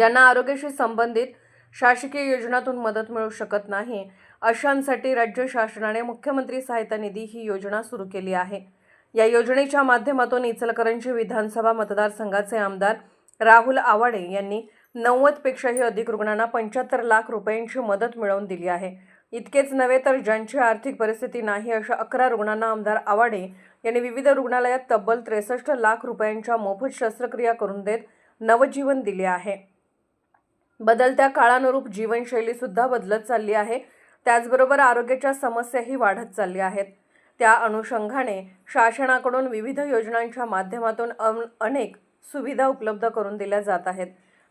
ज्यांना आरोग्याशी संबंधित शासकीय योजनातून मदत मिळू शकत नाही अशांसाठी राज्य शासनाने मुख्यमंत्री सहायता निधी ही योजना सुरू केली आहे. या योजनेच्या माध्यमातून इचलकरंजी विधानसभा मतदारसंघाचे आमदार राहुल आवाडे यांनी नव्वदपेक्षाही अधिक रुग्णांना पंच्याहत्तर लाख रुपयांची मदत मिळवून दिली आहे. इतकेच नव्हे तर ज्यांची आर्थिक परिस्थिती नाही अशा अकरा रुग्णांना आमदार आवाडे यांनी विविध रुग्णालयात तब्बल त्रेसष्ट लाख रुपयांच्या मोफत शस्त्रक्रिया करून देत नवजीवन दिले आहे. बदलत्या काळानुरूप जीवनशैलीसुद्धा बदलत चालली आहे. त्याचबरोबर आरोग्याच्या समस्याही वाढत चालल्या आहेत. त्या अनुषंगाने शासनाकडून विविध योजनांच्या माध्यमातून अन अनेक सुविधा उपलब्ध करून दिल्या जात आहेत.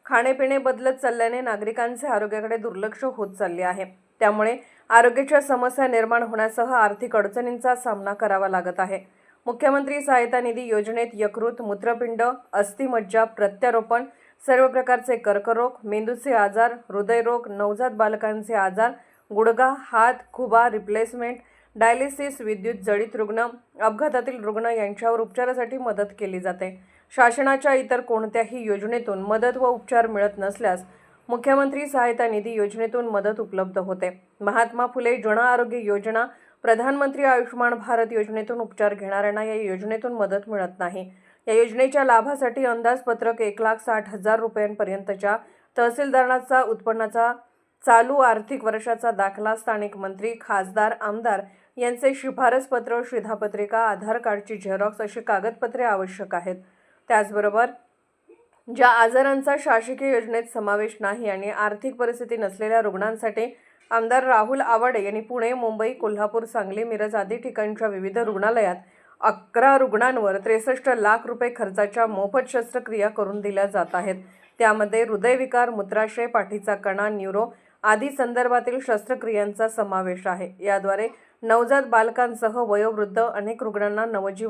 खाणेपिणे बदलत चालल्याने नागरिकांचे आरोग्याकडे दुर्लक्ष होत चालले आहे. त्यामुळे आरोग्याच्या समस्या निर्माण होण्यासह आर्थिक अडचणींचा सामना करावा लागत आहे. मुख्यमंत्री सहायता निधी योजनेत यकृत मूत्रपिंड अस्थिमज्जा प्रत्यारोपण सर्व प्रकारचे कर्करोग मेंदूचे आजार हृदयरोग नवजात बालकांचे आजार गुडगा हात खुबा रिप्लेसमेंट डायलिसिस विद्युत जडित रुग्ण अपघातातील रुग्ण यांच्यावर उपचारासाठी मदत केली जाते. शासनाच्या इतर कोणत्याही योजनेतून मदत व उपचार मिळत नसल्यास मुख्यमंत्री सहायता निधी योजनेतून मदत उपलब्ध होते. महात्मा फुले जन आरोग्य योजना प्रधानमंत्री आयुष्यमान भारत योजनेतून उपचार घेणाऱ्यांना या योजनेतून मदत मिळत नाही. या योजनेच्या लाभासाठी अंदाजपत्रक एक लाख साठ हजार रुपयांपर्यंतच्या तहसीलदाराचा उत्पन्नाचा चालू आर्थिक वर्षाचा दाखला स्थानिक मंत्री खासदार आमदार यांचे शिफारसपत्र शिधापत्रिका आधार कार्डची झेरॉक्स अशी कागदपत्रे आवश्यक आहेत. त्याचबरोबर ज्या आजारांचा शासकीय योजनेत समावेश नाही आणि आर्थिक परिस्थिती नसलेल्या रुग्णांसाठी आमदार राहुल आवाडे यांनी पुणे मुंबई कोल्हापूर सांगली मिरज आदी ठिकाणच्या विविध रुग्णालयात अकरा रुग्णांवर त्रेसष्ट लाख रुपये खर्चाच्या मोफत शस्त्रक्रिया करून दिल्या जात आहेत. त्यामध्ये हृदयविकार मूत्राशय पाठीचा कणा न्यूरो आदी संदर्भातील शस्त्रक्रियांचा समावेश आहे. याद्वारे नवजात बालकांसह वयोवृद्ध अनेक रुग्णांना नवजीवन